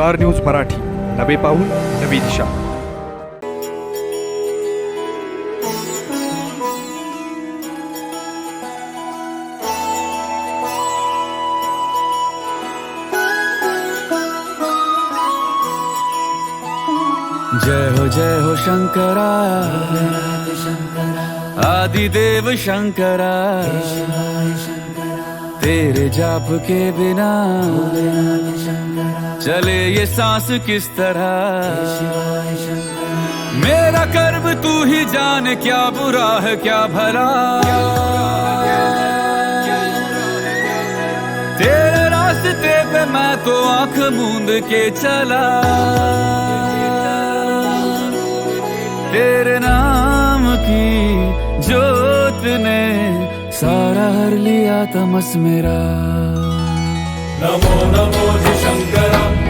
Star news Marathi. नवे पाऊल, नवी दिशा. जय हो जय हो, शंकरा. आदिदेव शंकरा. तेरे जाप के बिना चले ये सांस किस तरह? मेरा कर्म तू ही जान, क्या बुरा है, क्या भला? तेरे रास्ते पे मैं तो आँख मूंद के चला। तेरे नाम की जोत ने सारा हर लिया तमस मेरा। नमो नमो जी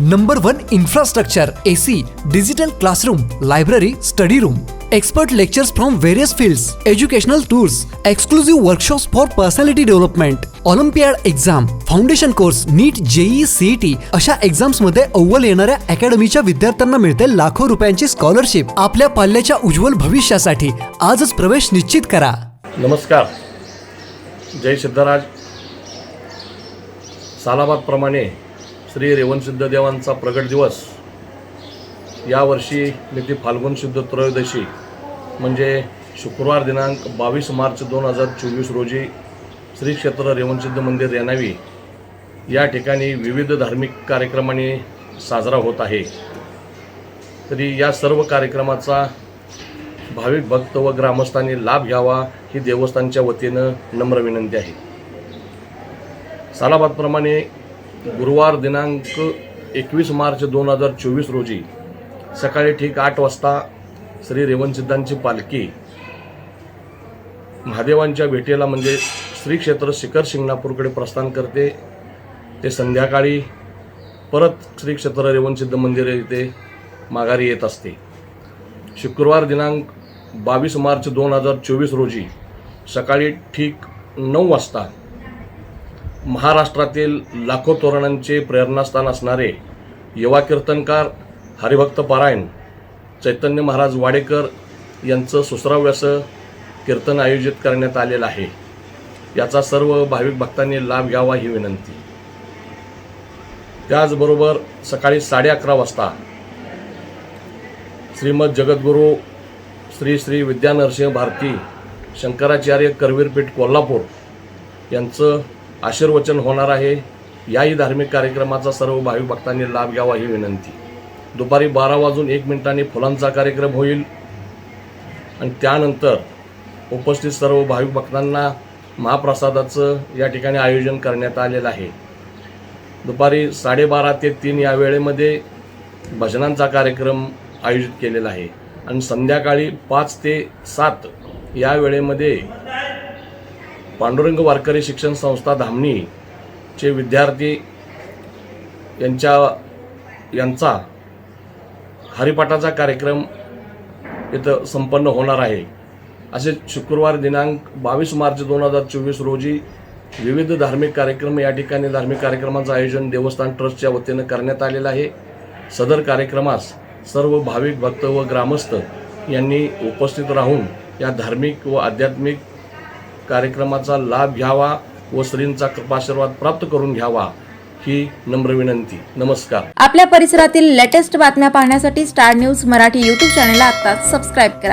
Number one infrastructure AC digital classroom library study room expert lectures from various fields, educational tours exclusive workshops for personality development olympiad exam foundation course NEET JEE CET अशा एक्झाम्समध्ये अव्वल येणाऱ्या अकॅडमीच्या विद्यार्थ्यांना मिळते लाखो रुपयांची स्कॉलरशिप आपल्या पाल्याच्या उज्ज्वल भविष्यासाठी आजच प्रवेश निश्चित करा. नमस्कार. जय सिद्धराज. सालाबादप्रमाणे श्री रेवणसिद्ध देवांचा प्रगट दिवस. यावर्षी निती फाल्गुन शुद्ध त्रयोदशी म्हणजे शुक्रवार दिनांक बावीस मार्च दोन हजार चोवीस रोजी श्री क्षेत्र रेवणसिद्ध मंदिर रेणावी या ठिकाणी विविध धार्मिक कार्यक्रमाने साजरा होत आहे. तरी या सर्व कार्यक्रमाचा भाविक भक्त व ग्रामस्थांनी लाभ घ्यावा ही देवस्थानच्या वतीनं नम्र विनंती आहे. सालाबादप्रमाणे गुरुवार दिनांक एकवीस मार्च दोन हजार चोवीस रोजी सकाळी ठीक आठ वाजता श्री रेवणसिद्धांची पालखी महादेवांच्या भेटीला म्हणजे श्री क्षेत्र शिखर शिंगणापूरकडे प्रस्थान करते. ते संध्याकाळी परत श्री क्षेत्र रेवणसिद्ध मंदिर येथे माघारी येत असते. शुक्रवार दिनांक बावीस मार्च दोन हजार चोवीस रोजी सकाळी ठीक नऊ वाजता महाराष्ट्रातील लाखो तोरणांचे प्रेरणास्थान असणारे युवा कीर्तनकार हरिभक्त पारायण चैतन्य महाराज वाडेकर यांचं सुसराव्यासं कीर्तन आयोजित करण्यात आलेलं आहे. याचा सर्व भाविक भक्तांनी लाभ घ्यावा ही विनंती. त्याचबरोबर सकाळी साडे अकरा वाजता श्रीमद जगद्गुरू श्री श्री विद्यानरसिंह भारती शंकराचार्य करवीरपीठ कोल्हापूर यांचं आशीर्वचन होणार आहे. याही धार्मिक कार्यक्रमाचा सर्व भाविक भक्तांनी लाभ घ्यावा ही विनंती. दुपारी बारा वाजून एक मिनिटांनी फुलांचा कार्यक्रम होईल. आणि त्यानंतर उपस्थित सर्व भाविक भक्तांना महाप्रसादाचं या ठिकाणी आयोजन करण्यात आलेलं आहे. दुपारी साडेबारा ते तीन या वेळेमध्ये भजनांचा कार्यक्रम आयोजित केलेला आहे. आणि संध्याकाळी पाच ते सात या वेळेमध्ये पांडुरंग वारकरी शिक्षण संस्था धामणीचे विद्यार्थी यांच्या यांचा हरिपाठाचा कार्यक्रम इथं संपन्न होणार आहे. असे शुक्रवार दिनांक बावीस मार्च दोन हजार चोवीस रोजी विविध धार्मिक कार्यक्रम या ठिकाणी धार्मिक कार्यक्रमाचं आयोजन देवस्थान ट्रस्टच्या वतीनं करण्यात आलेलं आहे. सदर कार्यक्रमास सर्व भाविक भक्त व ग्रामस्थ यांनी उपस्थित राहून या धार्मिक व आध्यात्मिक कार्यक्रमाचा लाभ घ्यावा व श्रींचा कृपाशीर्वाद प्राप्त करून घ्यावा ही नम्र विनंती. नमस्कार. आपल्या परिसरातील लेटेस्ट बातम्या पाहण्यासाठी स्टार न्यूज मराठी यूट्यूब चॅनलला आता सबस्क्राईब करा.